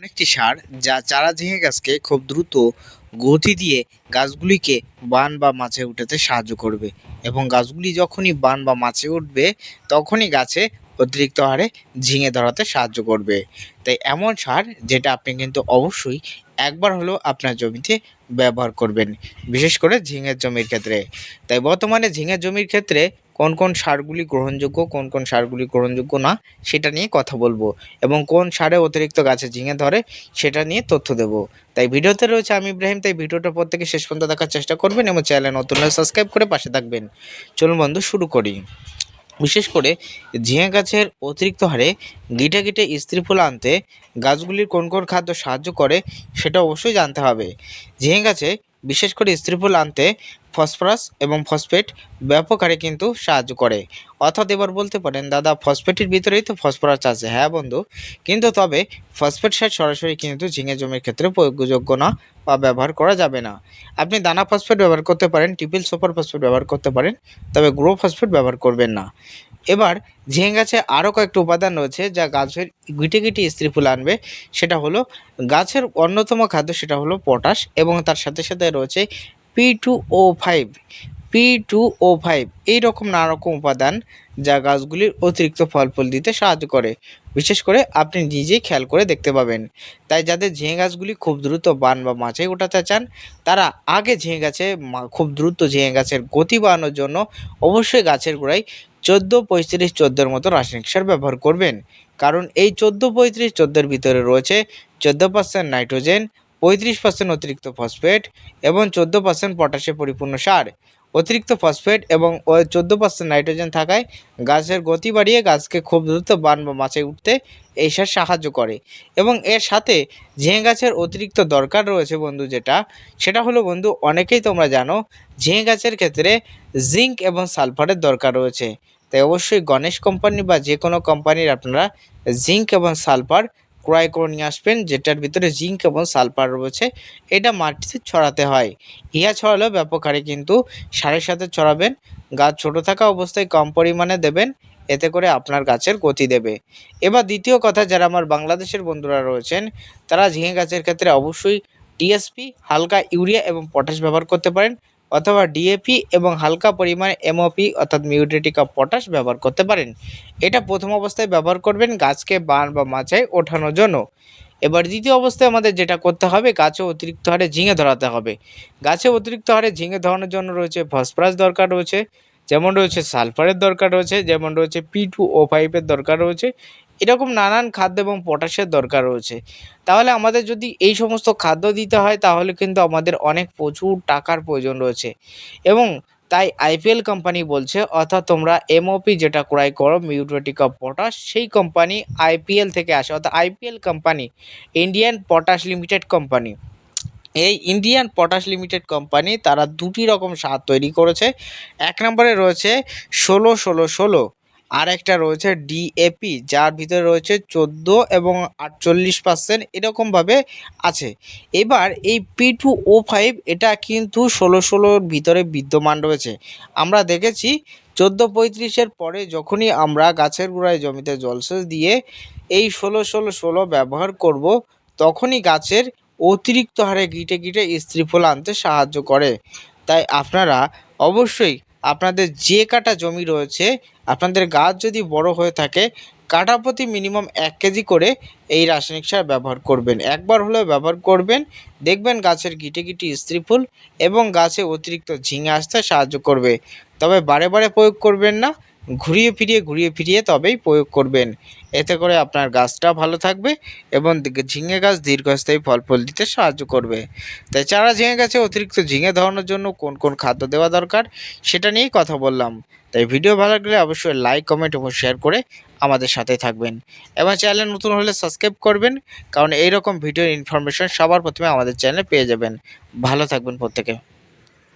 এমন একটি সার যা চারা ঝিঙে গাছকে খুব দ্রুত গতি দিয়ে গাছগুলিকে বান বা মাছে উঠাতে সাহায্য করবে এবং গাছগুলি যখনই বান বা মাছে উঠবে, তখনই গাছে অতিরিক্ত হারে ঝিঙে ধরাতে সাহায্য করবে। তাই এমন সার যেটা আপনি কিন্তু অবশ্যই একবার হলেও আপনার জমিতে ব্যবহার করবেন, বিশেষ করে ঝিঙের জমির ক্ষেত্রে। তাই বর্তমানে ঝিঙের জমির ক্ষেত্রে কোন কোন সারগুলি গ্রহণযোগ্য, কোন কোন সারগুলি গ্রহণযোগ্য না, সেটা নিয়ে কথা বলব এবং কোন সারে অতিরিক্ত গাছে ঝিঙে ধরে সেটা নিয়ে তথ্য দেব। তাই ভিডিওতে রয়েছে আমি ইব্রাহিম, তাই ভিডিওটা প্রত্যেকে শেষ পর্যন্ত দেখার চেষ্টা করবেন এবং চ্যানেল নতুন সাবস্ক্রাইব করে পাশে থাকবেন। চলুন বন্ধু, শুরু করি। বিশেষ করে ঝিঙে গাছের অতিরিক্ত হারে গিটে গিটে স্ত্রী ফুল আনতে গাছগুলির কোন কোন খাদ্য সাহায্য করে সেটা অবশ্যই জানতে হবে। ঝিঙে গাছে বিশেষ করে স্ত্রী ফুল আনতে ফসফরাস এবং ফসফেট ব্যাপক হারে কিন্তু সাহায্য করে। অর্থাৎ এবার বলতে পারেন, দাদা, ফসফেটের ভিতরেই তো ফসফরাস আছে। হ্যাঁ বন্ধু, কিন্তু তবে ফসফেট সার সরাসরি কিন্তু ঝিঙে জমির ক্ষেত্রে প্রয়োগযোগ্য না বা ব্যবহার করা যাবে না। আপনি দানা ফসফেট ব্যবহার করতে পারেন, টিপিল সুপার ফসফেট ব্যবহার করতে পারেন, তবে গ্রো ফসফেট ব্যবহার করবেন না। এবার ঝিঙে গাছে আরও কয়েকটি উপাদান রয়েছে যা গাছের গিটে গিটে স্ত্রী ফুল আনবে। সেটা হলো গাছের অন্যতম খাদ্য সেটা হলো পটাশ এবং তার সাথে সাথে রয়েছে P two O five. P two O five এইরকম নানা রকম উপাদান যা গাছগুলির অতিরিক্ত ফল ফুল দিতে সাহায্য করে। বিশেষ করে আপনি নিজেই খেয়াল করে দেখতে পাবেন। তাই যাদের ঝিঙে গাছগুলি খুব দ্রুত বান বা মাচাই ওঠাতে চান, তারা আগে ঝিঙে গাছে খুব দ্রুত ঝিঙে গাছের গতি বাড়ানোর জন্য অবশ্যই গাছের গোড়ায় চোদ্দ, পঁয়ত্রিশ, চোদ্দোর মতো রাসায়নিক সার ব্যবহার করবেন। কারণ এই চোদ্দ, পঁয়ত্রিশ, চোদ্দোর ভিতরে রয়েছে চোদ্দ পার্সেন্ট নাইট্রোজেন, পঁয়ত্রিশ পার্সেন্ট অতিরিক্ত ফসফেট এবং চোদ্দ পার্সেন্ট পটাশে পরিপূর্ণ সার। অতিরিক্ত ফসফেট এবং চোদ্দ পার্সেন্ট নাইট্রোজেন থাকায় গাছের গতি বাড়িয়ে গাছকে খুব দ্রুত বান বা মাছে উঠতে এই সার সাহায্য করে। এবং এর সাথে ঝিঙে গাছের অতিরিক্ত দরকার রয়েছে বন্ধু যেটা, সেটা হলো বন্ধু অনেকেই তোমরা জানো, ঝিঙে গাছের ক্ষেত্রে জিঙ্ক এবং সালফারের দরকার রয়েছে। তাই অবশ্যই গণেশ কোম্পানি বা যে কোনো কোম্পানির আপনারা জিঙ্ক এবং সালফার ক্রয় করে নিয়ে আসবেন, যেটার ভিতরে জিঙ্ক এবং সালফার রয়েছে, এটা মাটিতে ছড়াতে হয়। ইহা ছড়ালেও ব্যাপক হারে কিন্তু সারের সাথে ছড়াবেন। গাছ ছোট থাকা অবস্থায় কম পরিমাণে দেবেন, এতে করে আপনার গাছের গতি দেবে। এবার দ্বিতীয় কথা, যারা আমার বাংলাদেশের বন্ধুরা রয়েছেন, তারা ঝিঙে গাছের ক্ষেত্রে অবশ্যই টিএসপি হালকা ইউরিয়া এবং পটাশ ব্যবহার করতে পারেন। অথবা ডিএপি এবং হালকা পরিমাণে এমওপি অর্থাৎ মিউটেটিক অফ পটাশ ব্যবহার করতে পারেন। এটা প্রথম অবস্থায় ব্যবহার করবেন গাছকে বান বা মাচায় ওঠানোর জন্য। এবার দ্বিতীয় অবস্থায় আমাদের যেটা করতে হবে, গাছে অতিরিক্ত হারে ঝিঙে ধরাতে হবে। গাছে অতিরিক্ত হারে ঝিঙে ধরানোর জন্য রয়েছে ফসফরাস দরকার রয়েছে, যেমন রয়েছে সালফারের দরকার রয়েছে, যেমন রয়েছে পি টু ও ফাইভের দরকার রয়েছে এরকম নানান খাদ্য এবং পটাশের দরকার রয়েছে। তাহলে আমাদের যদি এই সমস্ত খাদ্য দিতে হয়, তাহলে কিন্তু আমাদের অনেক প্রচুর টাকার প্রয়োজন রয়েছে। এবং তাই আইপিএল কোম্পানি বলছে, অর্থাৎ তোমরা এমওপি যেটা ক্রয় করো, মিউটোটিক অফ পটাশ, সেই কোম্পানি আইপিএল থেকে আসে। অর্থাৎ IPL company Indian potash limited company এই ইন্ডিয়ান পটাশ লিমিটেড কোম্পানি তারা দুটি রকম সার তৈরি করেছে। এক নম্বরে রয়েছে ষোলো ষোলো ষোলো। আর একটা রয়েছে ডিএপি যার ভিতরে রয়েছে চোদ্দ এবং আটচল্লিশ পার্সেন্ট এরকমভাবে আছে। এবার এই পি টু ও ফাইভ এটা কিন্তু ষোলো ষোলোর ভিতরে বিদ্যমান রয়েছে। আমরা দেখেছি চোদ্দ পঁয়ত্রিশের পরে যখনই আমরা গাছের গোড়ায় জমিতে জলসেচ দিয়ে এই ষোলো ষোলো ষোলো ব্যবহার করব, তখনই গাছের অতিরিক্ত হারে গিটে গিটে স্ত্রী ফুল আনতে সাহায্য করে। তাই আপনারা অবশ্যই আপনাদের যে কাটা জমি রয়েছে, আপনাদের গাছ যদি বড় হয়ে থাকে, কাটা প্রতি মিনিমাম এক কেজি করে এই রাসায়নিক সার ব্যবহার করবেন। একবার হলেও ব্যবহার করবেন, দেখবেন গাছের গিটে গিটি স্ত্রী ফুল এবং গাছে অতিরিক্ত ঝিঙে আসতে সাহায্য করবে। তবে বারে বারে প্রয়োগ করবেন না ঘুরিয়ে ফিরিয়ে ঘুরিয়ে ফিরিয়ে তবেই প্রয়োগ করবেন। এতে করে আপনার গাছটা ভালো থাকবে এবং ঝিঙে গাছ দীর্ঘস্থায়ী ফল ফুল দিতে সাহায্য করবে। তাই চারা ঝিঙে গাছে অতিরিক্ত ঝিঙে ধরানোর জন্য কোন কোন খাদ্য দেওয়া দরকার সেটা নিয়েই কথা বললাম। তাই ভিডিও ভালো লাগলে অবশ্যই লাইক, কমেন্ট এবং শেয়ার করে আমাদের সাথে থাকবেন। এবং চ্যানেল নতুন হলে সাবস্ক্রাইব করবেন, কারণ এই রকম ভিডিওর ইনফরমেশন সবার প্রথমে আমাদের চ্যানেলে পেয়ে যাবেন। ভালো থাকবেন প্রত্যেকে।